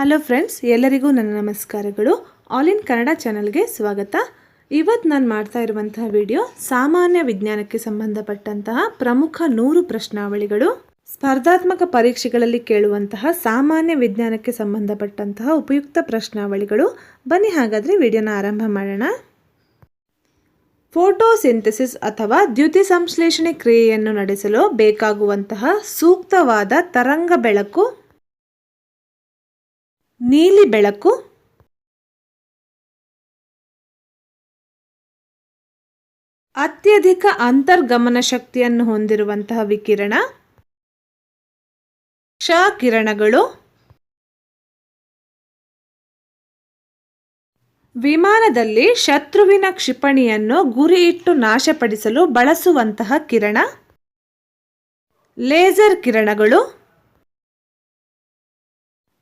Hello friends ಎಲ್ಲರಿಗೂ ನನ್ನ ನಮಸ್ಕಾರಗಳು. ಆಲ್ ಇನ್ ಕನ್ನಡ ಚಾನಲ್ಗೆ ಸ್ವಾಗತ. ಇವತ್ತು ನಾನು ಮಾಡ್ತಾ ಇರುವಂತಹ ವಿಡಿಯೋ ಸಾಮಾನ್ಯ ವಿಜ್ಞಾನಕ್ಕೆ ಸಂಬಂಧಪಟ್ಟಂತಹ ಪ್ರಮುಖ ನೂರು ಪ್ರಶ್ನಾವಳಿಗಳು. ಸ್ಪರ್ಧಾತ್ಮಕ ಪರೀಕ್ಷೆಗಳಲ್ಲಿ ಕೇಳುವಂತಹ ಸಾಮಾನ್ಯ ವಿಜ್ಞಾನಕ್ಕೆ ಸಂಬಂಧಪಟ್ಟಂತಹ ಉಪಯುಕ್ತ ಪ್ರಶ್ನಾವಳಿಗಳು. ಬನ್ನಿ ಹಾಗಾದರೆ ವಿಡಿಯೋನ ಆರಂಭ ಮಾಡೋಣ. ಫೋಟೋಸಿಂಥಸಿಸ್ ಅಥವಾ ದ್ಯುತಿ ಸಂಶ್ಲೇಷಣೆ ಕ್ರಿಯೆಯನ್ನು ನಡೆಸಲು ಬೇಕಾಗುವಂತಹ ಸೂಕ್ತವಾದ ತರಂಗ ಬೆಳಕು ನೀಲಿ ಬೆಳಕು. ಅತ್ಯಧಿಕ ಅಂತರ್ಗಮನ ಶಕ್ತಿಯನ್ನು ಹೊಂದಿರುವಂತಹ ವಿಕಿರಣ. ಕ್ಷ ಕಿರಣಗಳು ವಿಮಾನದಲ್ಲಿ ಶತ್ರುವಿನ ಕ್ಷಿಪಣಿಯನ್ನು ಗುರಿಯಿಟ್ಟು ನಾಶಪಡಿಸಲು ಬಳಸುವಂತಹ ಕಿರಣ. ಲೇಸರ್ ಕಿರಣಗಳು.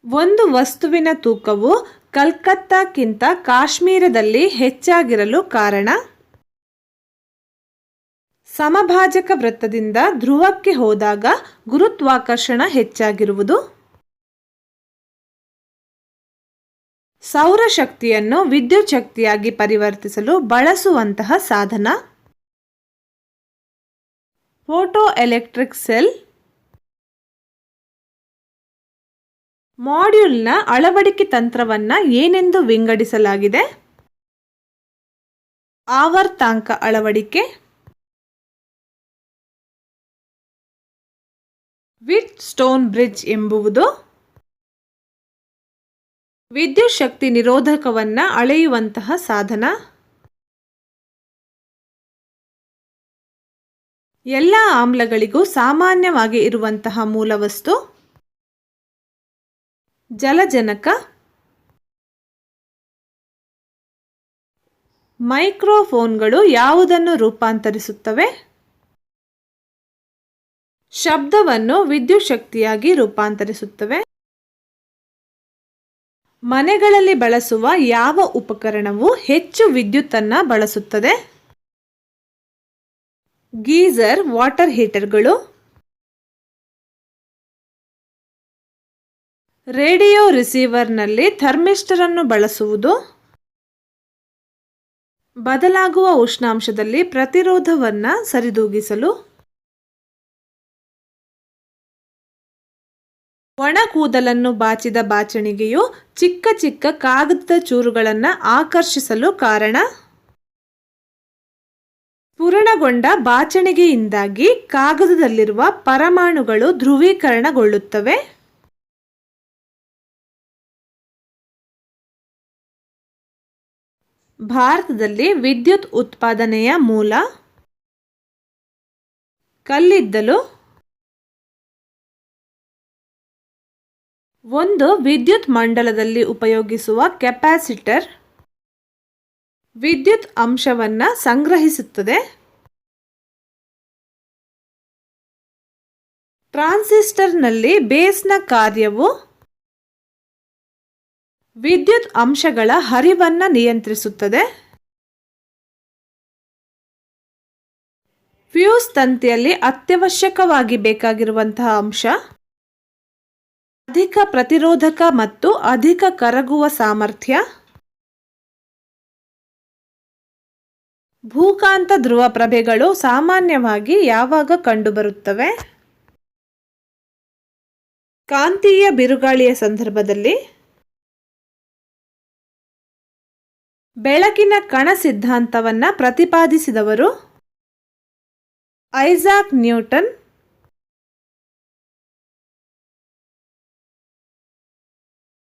ಒಂದು ವಸ್ತುವಿನ ತೂಕವು ಕಲ್ಕತ್ತಾಕ್ಕಿಂತ ಕಾಶ್ಮೀರದಲ್ಲಿ ಹೆಚ್ಚಾಗಿರಲು ಕಾರಣ? ಸಮಭಾಜಕ ವೃತ್ತದಿಂದ ಧ್ರುವಕ್ಕೆ ಹೋದಾಗ ಗುರುತ್ವಾಕರ್ಷಣ ಹೆಚ್ಚಾಗಿರುವುದು? ಸೌರಶಕ್ತಿಯನ್ನು ವಿದ್ಯುತ್ ಶಕ್ತಿಯಾಗಿ ಪರಿವರ್ತಿಸಲು ಬಳಸುವಂತಹ ಸಾಧನ? ಫೋಟೋ ಎಲೆಕ್ಟ್ರಿಕ್ ಸೆಲ್ ಮಾಡ್ಯೂಲ್ನ ಅಳವಡಿಕೆ ತಂತ್ರವನ್ನು ಏನೆಂದು ವಿಂಗಡಿಸಲಾಗಿದೆ? ಆವರ್ತಾಂಕ ಅಳವಡಿಕೆ. ವಿಟ್ ಸ್ಟೋನ್ ಬ್ರಿಡ್ಜ್ ಎಂಬುವುದು ವಿದ್ಯುತ್ ಶಕ್ತಿ ನಿರೋಧಕವನ್ನು ಅಳೆಯುವಂತಹ ಸಾಧನ. ಎಲ್ಲ ಆಮ್ಲಗಳಿಗೂ ಸಾಮಾನ್ಯವಾಗಿ ಇರುವಂತಹ ಮೂಲವಸ್ತು. ಜಲಜನಕ. ಮೈಕ್ರೋಫೋನ್ಗಳು ಯಾವುದನ್ನು ರೂಪಾಂತರಿಸುತ್ತವೆ? ಶಬ್ದವನ್ನು ವಿದ್ಯುತ್ ಶಕ್ತಿಯಾಗಿ ರೂಪಾಂತರಿಸುತ್ತವೆ. ಮನೆಗಳಲ್ಲಿ ಬಳಸುವ ಯಾವ ಉಪಕರಣವು ಹೆಚ್ಚು ವಿದ್ಯುತ್ತನ್ನು ಬಳಸುತ್ತದೆ? ಗೀಸರ್, ವಾಟರ್ ಹೀಟರ್ಗಳು. ರೇಡಿಯೋ ರಿಸೀವರ್ನಲ್ಲಿ ಥರ್ಮಿಸ್ಟರ್ ಅನ್ನು ಬಳಸುವುದು ಬದಲಾಗುವ ಉಷ್ಣಾಂಶದಲ್ಲಿ ಪ್ರತಿರೋಧವನ್ನು ಸರಿದೂಗಿಸಲು ಒಣ ಕೂದಲನ್ನು ಬಾಚಿದ ಬಾಚಣಿಗೆಯು ಚಿಕ್ಕ ಚಿಕ್ಕ ಕಾಗದದ ಚೂರುಗಳನ್ನು ಆಕರ್ಷಿಸಲು ಕಾರಣ ಪೂರಣಗೊಂಡ ಬಾಚಣಿಗೆಯಿಂದಾಗಿ ಕಾಗದದಲ್ಲಿರುವ ಪರಮಾಣುಗಳು ಧ್ರುವೀಕರಣಗೊಳ್ಳುತ್ತವೆ. ಭಾರತದಲ್ಲಿ ವಿದ್ಯುತ್ ಉತ್ಪಾದನೆಯ ಮೂಲ ಕಲ್ಲಿದ್ದಲು ಒಂದು ವಿದ್ಯುತ್ ಮಂಡಲದಲ್ಲಿ ಉಪಯೋಗಿಸುವ ಕೆಪಾಸಿಟರ್ ವಿದ್ಯುತ್ ಅಂಶವನ್ನು ಸಂಗ್ರಹಿಸುತ್ತದೆ. ಟ್ರಾನ್ಸಿಸ್ಟರ್ನಲ್ಲಿ ಬೇಸ್ನ ಕಾರ್ಯವು ವಿದ್ಯುತ್ ಅಂಶಗಳ ಹರಿವನ್ನು ನಿಯಂತ್ರಿಸುತ್ತದೆ. ಫ್ಯೂಸ್ ತಂತಿಯಲ್ಲಿ ಅತ್ಯವಶ್ಯಕವಾಗಿ ಬೇಕಾಗಿರುವಂತಹ ಅಂಶ. ಅಧಿಕ ಪ್ರತಿರೋಧಕ ಮತ್ತು ಅಧಿಕ ಕರಗುವ ಸಾಮರ್ಥ್ಯ. ಭೂಕಾಂತ ಧ್ರುವ ಪ್ರಭೆಗಳು ಸಾಮಾನ್ಯವಾಗಿ ಯಾವಾಗ ಕಂಡುಬರುತ್ತವೆ? ಕಾಂತೀಯ ಬಿರುಗಾಳಿಯ ಸಂದರ್ಭದಲ್ಲಿ ಬೆಳಕಿನ ಕಣ ಸಿದ್ಧಾಂತವನ್ನು ಪ್ರತಿಪಾದಿಸಿದವರು ಐಸಾಕ್ ನ್ಯೂಟನ್,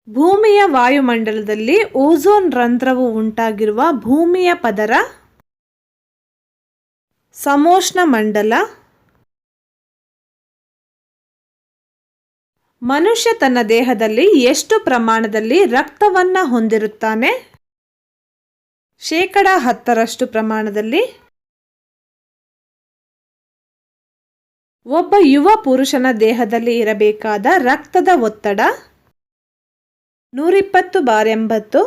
ಭೂಮಿಯ ವಾಯುಮಂಡಲದಲ್ಲಿ ಓಝೋನ್ ರಂಧ್ರವು ಉಂಟಾಗಿರುವ ಭೂಮಿಯ ಪದರ, ಸಮೋಷ್ಣ ಮಂಡಲ, ಮನುಷ್ಯ ತನ್ನ ದೇಹದಲ್ಲಿ ಎಷ್ಟು ಪ್ರಮಾಣದಲ್ಲಿ ರಕ್ತವನ್ನು ಹೊಂದಿರುತ್ತಾನೆ? ಶೇಕಡ ಹತ್ತರಷ್ಟು ಪ್ರಮಾಣದಲ್ಲಿ ಒಬ್ಬ ಯುವ ಪುರುಷನ ದೇಹದಲ್ಲಿ ಇರಬೇಕಾದ ರಕ್ತದ ಒತ್ತಡ ನೂರಿಪ್ಪತ್ತು ಬಾರ್ ಎಂಬತ್ತು.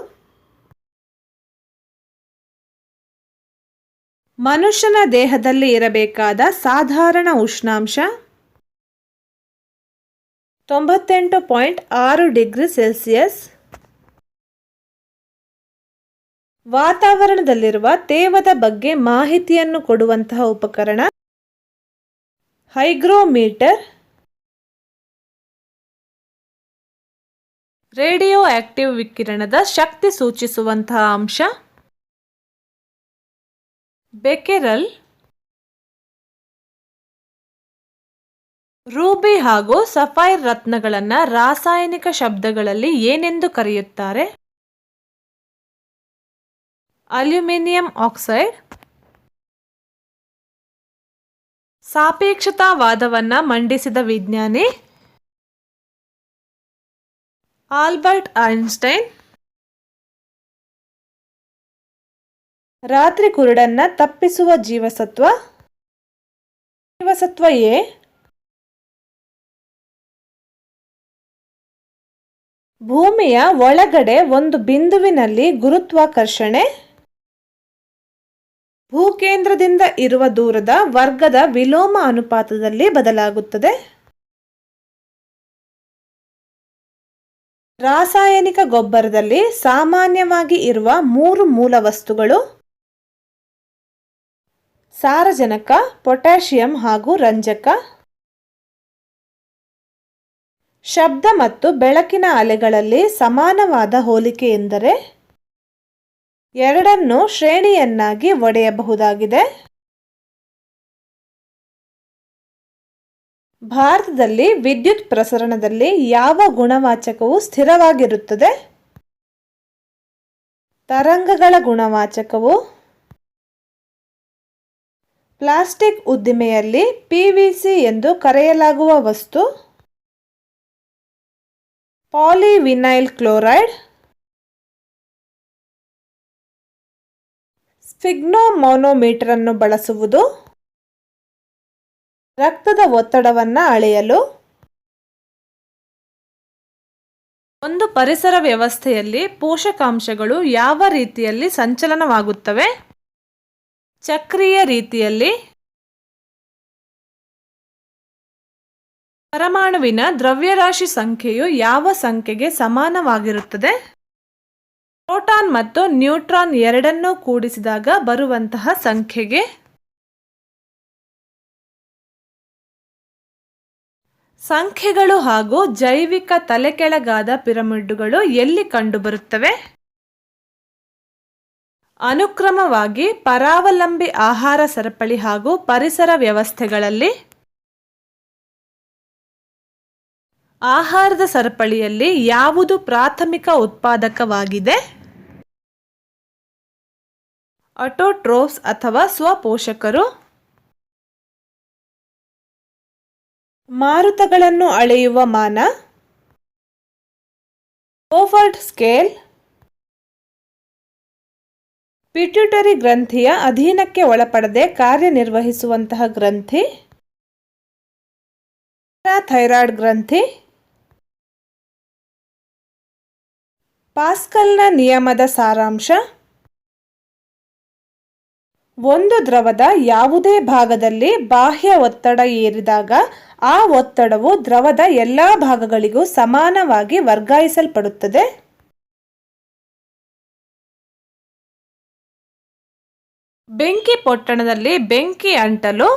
ಮನುಷ್ಯನ ದೇಹದಲ್ಲಿ ಇರಬೇಕಾದ ಸಾಧಾರಣ ಉಷ್ಣಾಂಶ ತೊಂಬತ್ತೆಂಟು ಪಾಯಿಂಟ್ ಆರು ಡಿಗ್ರಿ ಸೆಲ್ಸಿಯಸ್. ವಾತಾವರಣದಲ್ಲಿರುವ ತೇವದ ಬಗ್ಗೆ ಮಾಹಿತಿಯನ್ನು ಕೊಡುವಂತಹ ಉಪಕರಣ ಹೈಗ್ರೋಮೀಟರ್. ರೇಡಿಯೋ ಆಕ್ಟಿವ್ ವಿಕಿರಣದ ಶಕ್ತಿ ಸೂಚಿಸುವಂತಹ ಅಂಶ. ಬೆಕೆರಲ್. ರೂಬಿ ಹಾಗೂ ಸಫೈರ್ ರತ್ನಗಳನ್ನು ರಾಸಾಯನಿಕ ಶಬ್ದಗಳಲ್ಲಿ ಏನೆಂದು ಕರೆಯುತ್ತಾರೆ? Aluminium oxide. ಸಾಪೇಕ್ಷತಾವಾದವನ್ನು ಮಂಡಿಸಿದ ವಿಜ್ಞಾನಿ ಆಲ್ಬರ್ಟ್ ಐನ್ಸ್ಟೈನ್ ರಾತ್ರಿ ಕುರುಡನ್ನ ತಪ್ಪಿಸುವ ಜೀವಸತ್ವ ಜೀವಸತ್ವ ಎ, ಭೂಮಿಯ ಒಳಗಡೆ ಒಂದು ಬಿಂದುವಿನಲ್ಲಿ ಗುರುತ್ವಾಕರ್ಷಣೆ ಭೂಕೇಂದ್ರದಿಂದ ಇರುವ ದೂರದ ವರ್ಗದ ವಿಲೋಮ ಅನುಪಾತದಲ್ಲಿ ಬದಲಾಗುತ್ತದೆ. ರಾಸಾಯನಿಕ ಗೊಬ್ಬರದಲ್ಲಿ ಸಾಮಾನ್ಯವಾಗಿ ಇರುವ ಮೂರು ಮೂಲ ವಸ್ತುಗಳು ಸಾರಜನಕ, ಪೊಟ್ಯಾಷಿಯಂ ಹಾಗೂ ರಂಜಕ. ಶಬ್ದ ಮತ್ತು ಬೆಳಕಿನ ಅಲೆಗಳಲ್ಲಿ ಸಮಾನವಾದ ಹೋಲಿಕೆ ಎಂದರೆ ಎರಡನ್ನು ಶ್ರೇಣಿಯನ್ನಾಗಿ ಒಡೆಯಬಹುದಾಗಿದೆ. ಭಾರತದಲ್ಲಿ ವಿದ್ಯುತ್ ಪ್ರಸರಣದಲ್ಲಿ ಯಾವ ಗುಣವಾಚಕವು ಸ್ಥಿರವಾಗಿರುತ್ತದೆ? ತರಂಗಗಳ ಗುಣವಾಚಕವು ಪ್ಲಾಸ್ಟಿಕ್ ಉದ್ದಿಮೆಯಲ್ಲಿ ಪಿವಿಸಿ ಎಂದು ಕರೆಯಲಾಗುವ ವಸ್ತು. Polyvinyl chloride. ಸ್ಫಿಗ್ನೋಮೋನೋಮೀಟರ್ ಅನ್ನು ಬಳಸುವುದು. ರಕ್ತದ ಒತ್ತಡವನ್ನು ಅಳೆಯಲು. ಒಂದು ಪರಿಸರ ವ್ಯವಸ್ಥೆಯಲ್ಲಿ ಪೋಷಕಾಂಶಗಳು ಯಾವ ರೀತಿಯಲ್ಲಿ ಸಂಚಲನವಾಗುತ್ತವೆ? ಚಕ್ರೀಯ ರೀತಿಯಲ್ಲಿ. ಪರಮಾಣುವಿನ ದ್ರವ್ಯರಾಶಿ ಸಂಖ್ಯೆಯು ಯಾವ ಸಂಖ್ಯೆಗೆ ಸಮಾನವಾಗಿರುತ್ತದೆ? ಪ್ರೋಟಾನ್ ಮತ್ತು ನ್ಯೂಟ್ರಾನ್ ಎರಡನ್ನೂ ಕೂಡಿಸಿದಾಗ ಬರುವಂತಹ ಸಂಖ್ಯೆಗೆ ಸಂಖ್ಯೆಗಳು ಹಾಗೂ ಜೈವಿಕ ತಲೆಕೆಳಗಾದ ಪಿರಮಿಡ್ಡುಗಳು ಎಲ್ಲಿ ಕಂಡುಬರುತ್ತವೆ? ಅನುಕ್ರಮವಾಗಿ ಪರಾವಲಂಬಿ ಆಹಾರ ಸರಪಳಿ ಹಾಗೂ ಪರಿಸರ ವ್ಯವಸ್ಥೆಗಳಲ್ಲಿ ಆಹಾರದ ಸರಪಳಿಯಲ್ಲಿ ಯಾವುದು ಪ್ರಾಥಮಿಕ ಉತ್ಪಾದಕವಾಗಿದೆ? ಅಟೋಟ್ರೋಫ್ಸ್ ಅಥವಾ ಸ್ವಪೋಷಕರು? ಮಾರುತಗಳನ್ನು ಅಳೆಯುವ ಮಾನ? ಓಫರ್ಡ್ ಸ್ಕೇಲ್? ಪಿಟ್ಯೂಟರಿ ಗ್ರಂಥಿಯ ಅಧೀನಕ್ಕೆ ಒಳಪಡದೆ ಕಾರ್ಯನಿರ್ವಹಿಸುವಂತಹ ಗ್ರಂಥಿ? ಥೈರಾಯ್ಡ್ ಗ್ರಂಥಿ? ಪಾಸ್ಕಲ್ನ ನಿಯಮದ ಸಾರಾಂಶ. ಒಂದು ದ್ರವದ ಯಾವುದೇ ಭಾಗದಲ್ಲಿ ಬಾಹ್ಯ ಒತ್ತಡ ಏರಿದಾಗ ಆ ಒತ್ತಡವು ದ್ರವದ ಎಲ್ಲ ಭಾಗಗಳಿಗೂ ಸಮಾನವಾಗಿ ವರ್ಗಾಯಿಸಲ್ಪಡುತ್ತದೆ. ಬೆಂಕಿ ಪೊಟ್ಟಣದಲ್ಲಿ ಬೆಂಕಿ ಅಂಟಲು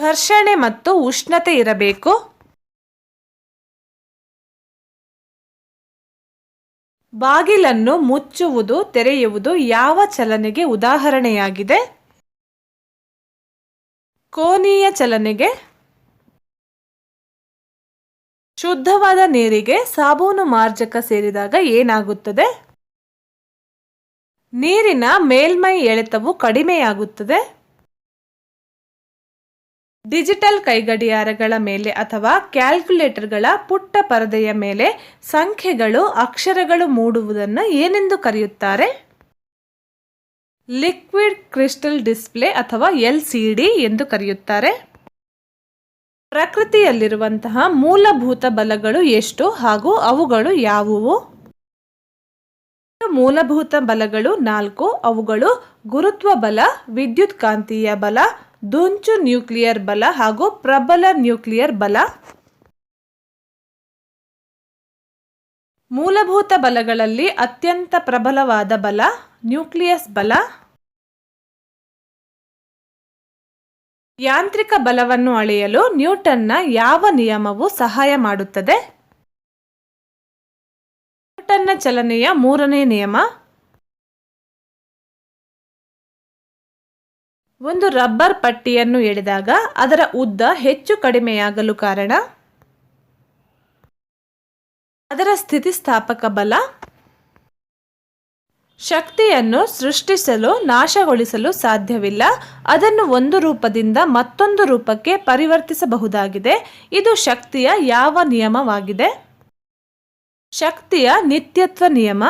ಘರ್ಷಣೆ ಮತ್ತು ಉಷ್ಣತೆ ಇರಬೇಕು. ಬಾಗಿಲನ್ನು ಮುಚ್ಚುವುದು, ತೆರೆಯುವುದು ಯಾವ ಚಲನೆಗೆ ಉದಾಹರಣೆಯಾಗಿದೆ? ಕೋನೀಯ ಚಲನೆಗೆ ಶುದ್ಧವಾದ ನೀರಿಗೆ ಸಾಬೂನು ಮಾರ್ಜಕ ಸೇರಿದಾಗ ಏನಾಗುತ್ತದೆ? ನೀರಿನ ಮೇಲ್ಮೈ ಎಳೆತವು ಕಡಿಮೆಯಾಗುತ್ತದೆ. ಡಿಜಿಟಲ್ ಕೈಗಡಿಯಾರಗಳ ಮೇಲೆ ಅಥವಾ ಕ್ಯಾಲ್ಕುಲೇಟರ್ಗಳ ಪುಟ್ಟ ಪರದೆಯ ಮೇಲೆ ಸಂಖ್ಯೆಗಳು, ಅಕ್ಷರಗಳು ಮೂಡುವುದನ್ನು ಏನೆಂದು ಕರೆಯುತ್ತಾರೆ? ಲಿಕ್ವಿಡ್ ಕ್ರಿಸ್ಟಲ್ ಡಿಸ್ಪ್ಲೇ ಅಥವಾ ಎಲ್ ಸಿ ಡಿ ಎಂದು ಕರೆಯುತ್ತಾರೆ. ಪ್ರಕೃತಿಯಲ್ಲಿರುವಂತಹ ಮೂಲಭೂತ ಬಲಗಳು ಎಷ್ಟು ಹಾಗೂ ಅವುಗಳು ಯಾವುವು? ಮೂಲಭೂತ ಬಲಗಳು ನಾಲ್ಕು, ಅವುಗಳು ಗುರುತ್ವ ಬಲ ವಿದ್ಯುತ್ ಕಾಂತೀಯ ಬಲ ದುಂಚು ನ್ಯೂಕ್ಲಿಯರ್ ಬಲ ಹಾಗೂ ಪ್ರಬಲ ನ್ಯೂಕ್ಲಿಯರ್ ಬಲ. ಮೂಲಭೂತ ಬಲಗಳಲ್ಲಿ ಅತ್ಯಂತ ಪ್ರಬಲವಾದ ಬಲ, ನ್ಯೂಕ್ಲಿಯಸ್ ಬಲ. ಯಾಂತ್ರಿಕ ಬಲವನ್ನು ಅಳೆಯಲು ನ್ಯೂಟನ್ನ ಯಾವ ನಿಯಮವು ಸಹಾಯ ಮಾಡುತ್ತದೆ? ನ್ಯೂಟನ್ನ ಚಲನೆಯ ಮೂರನೇ ನಿಯಮ ಒಂದು ರಬ್ಬರ್ ಪಟ್ಟಿಯನ್ನು ಎಳೆದಾಗ ಅದರ ಉದ್ದ ಹೆಚ್ಚು ಕಡಿಮೆಯಾಗಲು ಕಾರಣ ಅದರ ಸ್ಥಿತಿಸ್ಥಾಪಕ ಬಲ ಶಕ್ತಿಯನ್ನು ಸೃಷ್ಟಿಸಲು, ನಾಶಗೊಳಿಸಲು ಸಾಧ್ಯವಿಲ್ಲ. ಅದನ್ನು ಒಂದು ರೂಪದಿಂದ ಮತ್ತೊಂದು ರೂಪಕ್ಕೆ ಪರಿವರ್ತಿಸಬಹುದಾಗಿದೆ. ಇದು ಶಕ್ತಿಯ ಯಾವ ನಿಯಮವಾಗಿದೆ? ಶಕ್ತಿಯ ನಿತ್ಯತ್ವ ನಿಯಮ.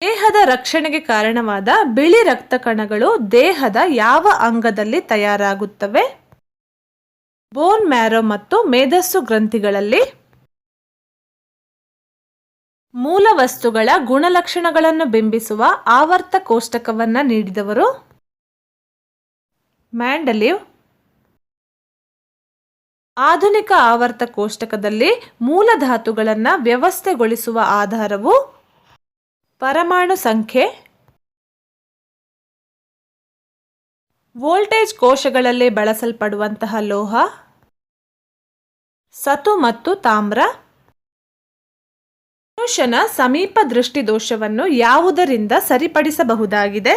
ದೇಹದ ರಕ್ಷಣೆಗೆ ಕಾರಣವಾದ ಬಿಳಿ ರಕ್ತ ಕಣಗಳು ದೇಹದ ಯಾವ ಅಂಗದಲ್ಲಿ ತಯಾರಾಗುತ್ತವೆ? ಬೋನ್ ಮ್ಯಾರೋ ಮತ್ತು ಮೇಧಸ್ಸು ಗ್ರಂಥಿಗಳಲ್ಲಿ ಮೂಲ ವಸ್ತುಗಳ ಗುಣಲಕ್ಷಣಗಳನ್ನು ಬಿಂಬಿಸುವ ಆವರ್ತ ಕೋಷ್ಟಕವನ್ನು ನೀಡಿದವರು ಮ್ಯಾಂಡಲಿವ್. ಆಧುನಿಕ ಆವರ್ತ ಕೋಷ್ಟಕದಲ್ಲಿ ಮೂಲ ಧಾತುಗಳನ್ನು ವ್ಯವಸ್ಥೆಗೊಳಿಸುವ ಆಧಾರವು ಪರಮಾಣು ಸಂಖ್ಯೆ ವೋಲ್ಟೇಜ್ ಕೋಶಗಳಲ್ಲಿ ಬಳಸಲ್ಪಡುವಂತಹ ಲೋಹ ಸತು ಮತ್ತು ತಾಮ್ರ ಮನುಷ್ಯನ ಸಮೀಪ ದೃಷ್ಟಿದೋಷವನ್ನು ಯಾವುದರಿಂದ ಸರಿಪಡಿಸಬಹುದಾಗಿದೆ?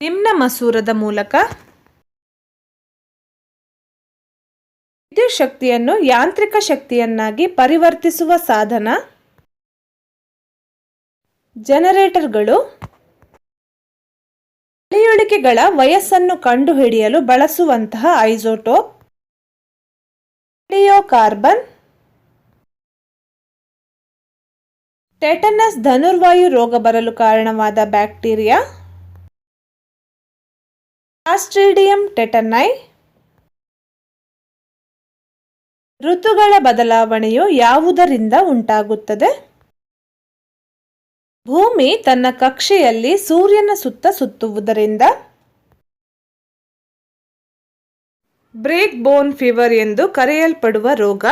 ನಿಮ್ನ ಮಸೂರದ ಮೂಲಕ ವಿದ್ಯುತ್ ಶಕ್ತಿಯನ್ನು ಯಾಂತ್ರಿಕ ಶಕ್ತಿಯನ್ನಾಗಿ ಪರಿವರ್ತಿಸುವ ಸಾಧನ ಜನರೇಟರ್ಗಳು ಅಳಿಯುಳಿಕೆಗಳ ವಯಸ್ಸನ್ನು ಕಂಡುಹಿಡಿಯಲು ಬಳಸುವಂತಹ ಐಸೋಟೋಪ್ ಕಾರ್ಬನ್ ಟೆಟನಸ್ ಧನುರ್ವಾಯು ರೋಗ ಬರಲು ಕಾರಣವಾದ ಬ್ಯಾಕ್ಟೀರಿಯಾ, ಆಸ್ಟ್ರೇಡಿಯಂ ಟೆಟನೈ, ಋತುಗಳ ಬದಲಾವಣೆಯು ಯಾವುದರಿಂದ ಉಂಟಾಗುತ್ತದೆ? ಭೂಮಿ ತನ್ನ ಕಕ್ಷೆಯಲ್ಲಿ ಸೂರ್ಯನ ಸುತ್ತ ಸುತ್ತುವುದರಿಂದ ಬ್ರೇಕ್ ಬೋನ್ ಫೀವರ್ ಎಂದು ಕರೆಯಲ್ಪಡುವ ರೋಗ,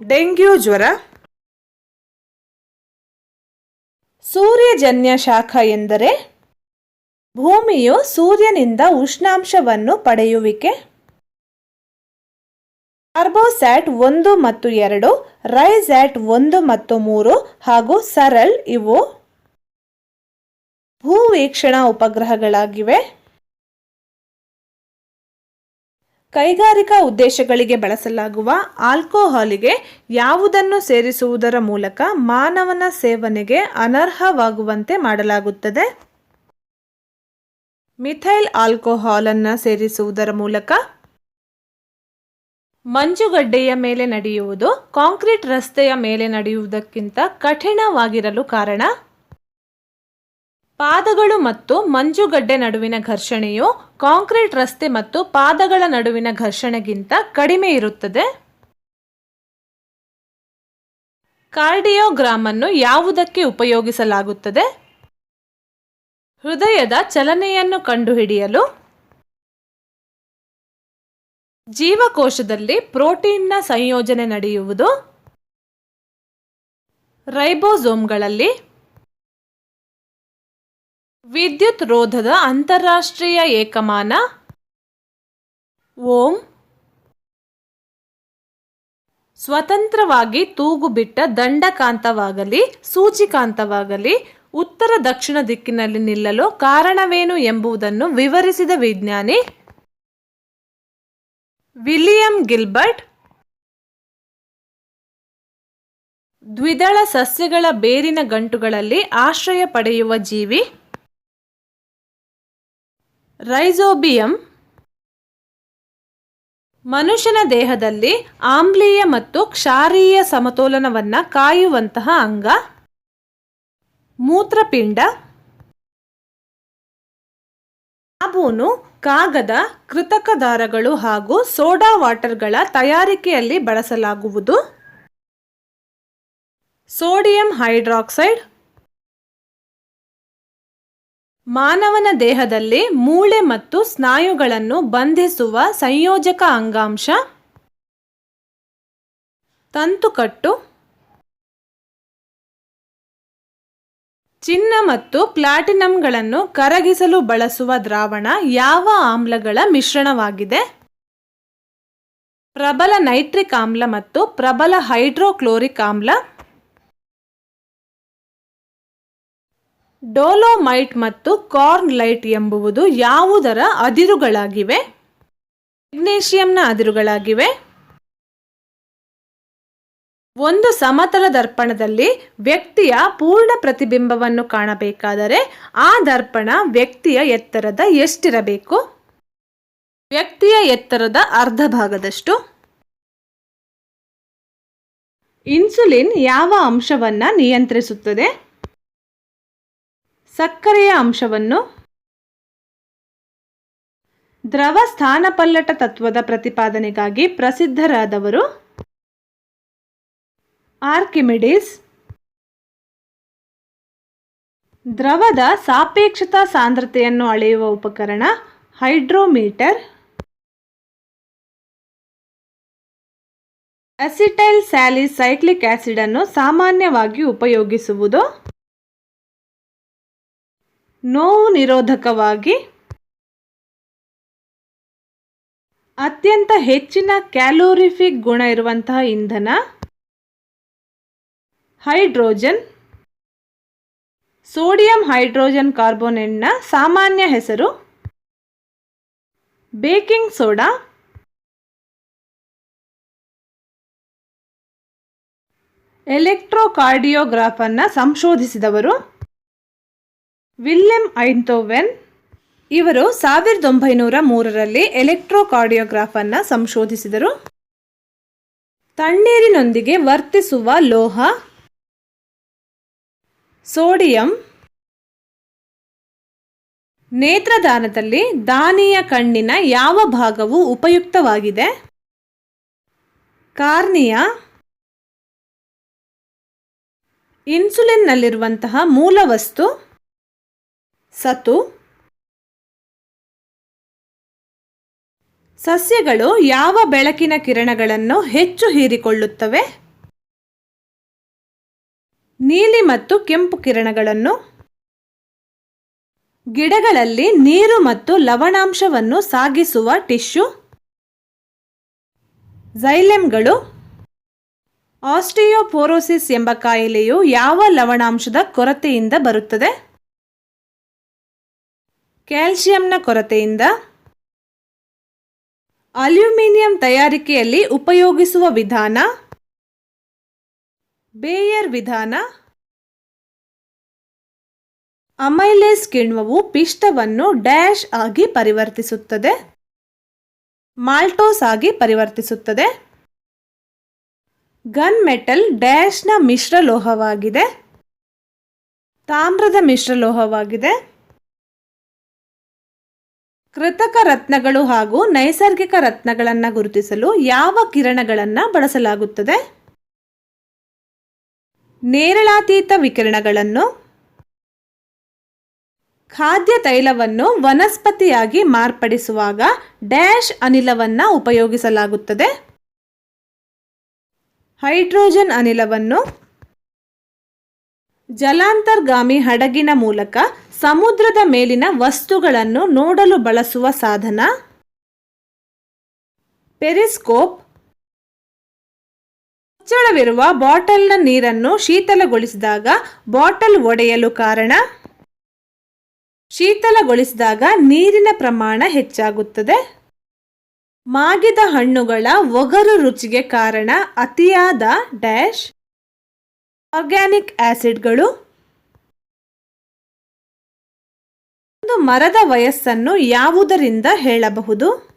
ಡೆಂಗ್ಯೂ ಜ್ವರ, ಸೂರ್ಯಜನ್ಯ ಶಾಖ ಎಂದರೆ ಭೂಮಿಯು ಸೂರ್ಯನಿಂದ ಉಷ್ಣಾಂಶವನ್ನು ಪಡೆಯುವಿಕೆ. ಕಾರ್ಬೋಸ್ಯಾಟ್ ಒಂದು ಮತ್ತು ಎರಡು, ರೈಸ್ಯಾಟ್ ಒಂದು ಮತ್ತು ಮೂರು ಹಾಗೂ ಸರಲ್ ಇವು ಭೂವೀಕ್ಷಣಾ ಉಪಗ್ರಹಗಳಾಗಿವೆ. ಕೈಗಾರಿಕಾ ಉದ್ದೇಶಗಳಿಗೆ ಬಳಸಲಾಗುವ ಆಲ್ಕೋಹಾಲಿಗೆ ಯಾವುದನ್ನು ಸೇರಿಸುವುದರ ಮೂಲಕ ಮಾನವನ ಸೇವನೆಗೆ ಅನರ್ಹವಾಗುವಂತೆ ಮಾಡಲಾಗುತ್ತದೆ. ಮಿಥೈಲ್ ಆಲ್ಕೋಹಾಲನ್ನು ಸೇರಿಸುವುದರ ಮೂಲಕ ಮಂಜುಗಡ್ಡೆಯ ಮೇಲೆ ನಡೆಯುವುದು, ಕಾಂಕ್ರೀಟ್ ರಸ್ತೆಯ ಮೇಲೆ ನಡೆಯುವುದಕ್ಕಿಂತ ಕಠಿಣವಾಗಿರಲು ಕಾರಣ? ಪಾದಗಳು ಮತ್ತು ಮಂಜುಗಡ್ಡೆ ನಡುವಿನ ಘರ್ಷಣೆಯು ಕಾಂಕ್ರೀಟ್ ರಸ್ತೆ ಮತ್ತು ಪಾದಗಳ ನಡುವಿನ ಘರ್ಷಣೆಗಿಂತ ಕಡಿಮೆ ಇರುತ್ತದೆ. ಕಾರ್ಡಿಯೋಗ್ರಾಮ್ ಅನ್ನು ಯಾವುದಕ್ಕೆ ಉಪಯೋಗಿಸಲಾಗುತ್ತದೆ? ಹೃದಯದ ಚಲನೆಯನ್ನು ಕಂಡುಹಿಡಿಯಲು ಜೀವಕೋಶದಲ್ಲಿ ಪ್ರೋಟೀನ್ನ ಸಂಯೋಜನೆ ನಡೆಯುವುದು ರೈಬೋಸೋಮ್ಗಳಲ್ಲಿ ವಿದ್ಯುತ್ ರೋಧದ ಅಂತಾರಾಷ್ಟ್ರೀಯ ಏಕಮಾನ ಓಂ ಸ್ವತಂತ್ರವಾಗಿ ತೂಗುಬಿಟ್ಟ ದಂಡಕಾಂತವಾಗಲಿ, ಸೂಚಿಕಾಂತವಾಗಲಿ, ಉತ್ತರ ದಕ್ಷಿಣ ದಿಕ್ಕಿನಲ್ಲಿ ನಿಲ್ಲಲು ಕಾರಣವೇನು ಎಂಬುದನ್ನು ವಿವರಿಸಿದ ವಿಜ್ಞಾನಿ ವಿಲಿಯಂ ಗಿಲ್ಬರ್ಟ್. ದ್ವಿದಳ ಸಸ್ಯಗಳ ಬೇರಿನ ಗಂಟುಗಳಲ್ಲಿ ಆಶ್ರಯ ಪಡೆಯುವ ಜೀವಿ. ರೈಸೋಬಿಯಂ. ಮನುಷ್ಯನ ದೇಹದಲ್ಲಿ ಆಮ್ಲೀಯ ಮತ್ತು ಕ್ಷಾರೀಯ ಸಮತೋಲನವನ್ನು ಕಾಯುವಂತಹ ಅಂಗ. ಮೂತ್ರಪಿಂಡ. ಸಾಬೂನು, ಕಾಗದ ಕೃತಕ ದಾರಗಳು ಹಾಗೂ ಸೋಡಾ ವಾಟರ್ಗಳ ತಯಾರಿಕೆಯಲ್ಲಿ ಬಳಸಲಾಗುವುದು. Sodium hydroxide. ಮಾನವನ ದೇಹದಲ್ಲಿ ಮೂಳೆ ಮತ್ತು ಸ್ನಾಯುಗಳನ್ನು ಬಂಧಿಸುವ ಸಂಯೋಜಕ ಅಂಗಾಂಶ. ತಂತುಕಟ್ಟು. ಚಿನ್ನ ಮತ್ತು ಪ್ಲಾಟಿನಂಗಳನ್ನು ಕರಗಿಸಲು ಬಳಸುವ ದ್ರಾವಣ ಯಾವ ಆಮ್ಲಗಳ ಮಿಶ್ರಣವಾಗಿದೆ? ಪ್ರಬಲ ನೈಟ್ರಿಕ್ ಆಮ್ಲ ಮತ್ತು ಪ್ರಬಲ ಹೈಡ್ರೋಕ್ಲೋರಿಕ್ ಆಮ್ಲ. ಡೋಲೋಮೈಟ್ ಮತ್ತು ಕಾರ್ನ್ ಲೈಟ್ ಎಂಬುವುದು ಯಾವುದರ ಅದಿರುಗಳಾಗಿವೆ? ಮೆಗ್ನೀಷಿಯಂನ ಅದಿರುಗಳಾಗಿವೆ. ಒಂದು ಸಮತಲ ದರ್ಪಣದಲ್ಲಿ ವ್ಯಕ್ತಿಯ ಪೂರ್ಣ ಪ್ರತಿಬಿಂಬವನ್ನು ಕಾಣಬೇಕಾದರೆ ಆ ದರ್ಪಣ ವ್ಯಕ್ತಿಯ ಎತ್ತರದ ಎಷ್ಟಿರಬೇಕು? ವ್ಯಕ್ತಿಯ ಎತ್ತರದ ಅರ್ಧ ಭಾಗದಷ್ಟು. ಇನ್ಸುಲಿನ್ ಯಾವ ಅಂಶವನ್ನ ನಿಯಂತ್ರಿಸುತ್ತದೆ? ಸಕ್ಕರೆಯ ಅಂಶವನ್ನು. ದ್ರವ ಸ್ಥಾನಪಲ್ಲಟ ತತ್ವದ ಪ್ರತಿಪಾದನೆಗಾಗಿ ಪ್ರಸಿದ್ಧರಾದವರು. ಆರ್ಕಿಮಿಡೀಸ್. ದ್ರವದ ಸಾಪೇಕ್ಷತಾ ಸಾಂದ್ರತೆಯನ್ನು ಅಳೆಯುವ ಉಪಕರಣ ಹೈಡ್ರೋಮೀಟರ್. ಅಸಿಟೈಲ್ ಸ್ಯಾಲಿಸೈಕ್ಲಿಕ್ ಆಸಿಡ್ ಅನ್ನು ಸಾಮಾನ್ಯವಾಗಿ ಉಪಯೋಗಿಸುವುದು. ನೋವು ನಿರೋಧಕವಾಗಿ. ಅತ್ಯಂತ ಹೆಚ್ಚಿನ ಕ್ಯಾಲೋರಿಫಿಕ್ ಗುಣ ಇರುವಂತಹ ಇಂಧನ. ಹೈಡ್ರೋಜನ್. ಸೋಡಿಯಂ ಹೈಡ್ರೋಜನ್ ಕಾರ್ಬೋನೇಟ್ನ ಸಾಮಾನ್ಯ ಹೆಸರು ಬೇಕಿಂಗ್ ಸೋಡಾ. ಎಲೆಕ್ಟ್ರೋಕಾರ್ಡಿಯೋಗ್ರಾಫ್ ಅನ್ನು ಸಂಶೋಧಿಸಿದವರು ವಿಲ್ಯಂ ಐಂಥೋವೆನ್. ಇವರು ಸಾವಿರದ ಒಂಬೈನೂರ ಮೂರರಲ್ಲಿ ಎಲೆಕ್ಟ್ರೋಕಾರ್ಡಿಯೋಗ್ರಾಫ್ ಅನ್ನ ಸಂಶೋಧಿಸಿದರು. ತಣ್ಣೀರಿನೊಂದಿಗೆ ವರ್ತಿಸುವ ಲೋಹ ಸೋಡಿಯಂ ನೇತ್ರದಾನದಲ್ಲಿ ದಾನಿಯ ಕಣ್ಣಿನ ಯಾವ ಭಾಗವು ಉಪಯುಕ್ತವಾಗಿದೆ? ಕಾರ್ನಿಯಾ ಇನ್ಸುಲಿನ್ನಲ್ಲಿರುವಂತಹ ಮೂಲವಸ್ತು ಸತು ಸಸ್ಯಗಳು ಯಾವ ಬೆಳಕಿನ ಕಿರಣಗಳನ್ನು ಹೆಚ್ಚು ಹೀರಿಕೊಳ್ಳುತ್ತವೆ? ನೀಲಿ ಮತ್ತು ಕೆಂಪು ಕಿರಣಗಳನ್ನು. ಗಿಡಗಳಲ್ಲಿ ನೀರು ಮತ್ತು ಲವಣಾಂಶವನ್ನು ಸಾಗಿಸುವ ಟಿಶ್ಯೂ. ಝೈಲೆಮ್ಗಳು ಆಸ್ಟಿಯೋಪೋರೋಸಿಸ್ ಎಂಬ ಕಾಯಿಲೆಯು ಯಾವ ಲವಣಾಂಶದ ಕೊರತೆಯಿಂದ ಬರುತ್ತದೆ? ಕ್ಯಾಲ್ಸಿಯಂನ ಕೊರತೆಯಿಂದ. ಅಲ್ಯೂಮಿನಿಯಂ ತಯಾರಿಕೆಯಲ್ಲಿ ಉಪಯೋಗಿಸುವ ವಿಧಾನ. ಬೇಯರ್ ವಿಧಾನ? ಅಮೈಲೇಸ್ ಕಿಣ್ವವು ಪಿಷ್ಟವನ್ನು ಡ್ಯಾಶ್ ಆಗಿ ಪರಿವರ್ತಿಸುತ್ತದೆ. ಮಾಲ್ಟೋಸ್ ಆಗಿ ಪರಿವರ್ತಿಸುತ್ತದೆ. ಗನ್ ಮೆಟಲ್ ಡ್ಯಾಶ್ನ ಮಿಶ್ರಲೋಹವಾಗಿದೆ ತಾಮ್ರದ ಮಿಶ್ರಲೋಹವಾಗಿದೆ ಕೃತಕ ರತ್ನಗಳು ಹಾಗೂ ನೈಸರ್ಗಿಕ ರತ್ನಗಳನ್ನು ಗುರುತಿಸಲು ಯಾವ ಕಿರಣಗಳನ್ನು ಬಳಸಲಾಗುತ್ತದೆ? ನೇರಳಾತೀತ ವಿಕಿರಣಗಳನ್ನು ಖಾದ್ಯ ತೈಲವನ್ನು ವನಸ್ಪತಿಯಾಗಿ ಮಾರ್ಪಡಿಸುವಾಗ ಡ್ಯಾಶ್ ಅನಿಲವನ್ನು ಉಪಯೋಗಿಸಲಾಗುತ್ತದೆ. ಹೈಡ್ರೋಜನ್ ಅನಿಲವನ್ನು ಜಲಾಂತರ್ಗಾಮಿ ಹಡಗಿನ ಮೂಲಕ ಸಮುದ್ರದ ಮೇಲಿನ ವಸ್ತುಗಳನ್ನು ನೋಡಲು ಬಳಸುವ ಸಾಧನ. ಪೆರಿಸ್ಕೋಪ್ ಮುಚ್ಚಳವಿರುವ ಬಾಟಲ್ನ ನೀರನ್ನು ಶೀತಲಗೊಳಿಸಿದಾಗ ಬಾಟಲ್ ಒಡೆಯಲು ಕಾರಣ? ಶೀತಲಗೊಳಿಸಿದಾಗ ನೀರಿನ ಪ್ರಮಾಣ ಹೆಚ್ಚಾಗುತ್ತದೆ. ಮಾಗಿದ ಹಣ್ಣುಗಳ ಒಗರು ರುಚಿಗೆ ಕಾರಣ ಅತಿಯಾದ ಡ್ಯಾಶ್. ಆರ್ಗ್ಯಾನಿಕ್ ಆಸಿಡ್ಗಳು. ಒಂದು ಮರದ ವಯಸ್ಸನ್ನು ಯಾವುದರಿಂದ ಹೇಳಬಹುದು?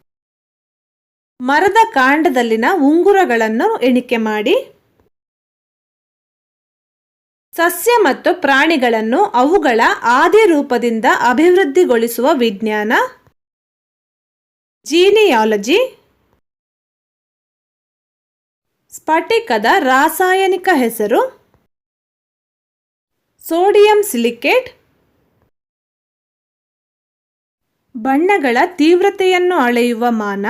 ಮರದ ಕಾಂಡದಲ್ಲಿನ ಉಂಗುರಗಳನ್ನು ಎಣಿಕೆ ಮಾಡಿ. ಸಸ್ಯ ಮತ್ತು ಪ್ರಾಣಿಗಳನ್ನು ಅವುಗಳ ಆದಿ ರೂಪದಿಂದ ಅಭಿವೃದ್ಧಿಗೊಳಿಸುವ ವಿಜ್ಞಾನ. ಜೀನಿಯಾಲಜಿ. ಸ್ಫಟಿಕದ ರಾಸಾಯನಿಕ ಹೆಸರು. Sodium silicate. ಬಣ್ಣಗಳ ತೀವ್ರತೆಯನ್ನು ಅಳೆಯುವ ಮಾನ.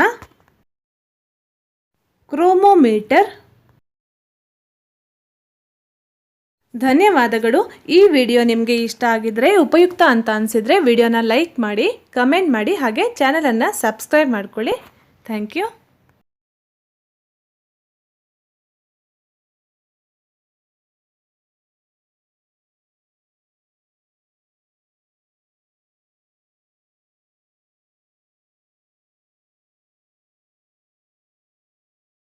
ಕ್ರೋಮೋಮೀಟರ್. ಧನ್ಯವಾದಗಳು. ಈ ವಿಡಿಯೋ ನಿಮಗೆ ಇಷ್ಟ ಆಗಿದ್ರೆ, ಉಪಯುಕ್ತ ಅಂತ ಅನಿಸಿದರೆ, ವಿಡಿಯೋನ ಲೈಕ್ ಮಾಡಿ, ಕಮೆಂಟ್ ಮಾಡಿ, ಹಾಗೆ ಚಾನಲನ್ನು ಸಬ್ಸ್ಕ್ರೈಬ್ ಮಾಡ್ಕೊಳ್ಳಿ. Thank you.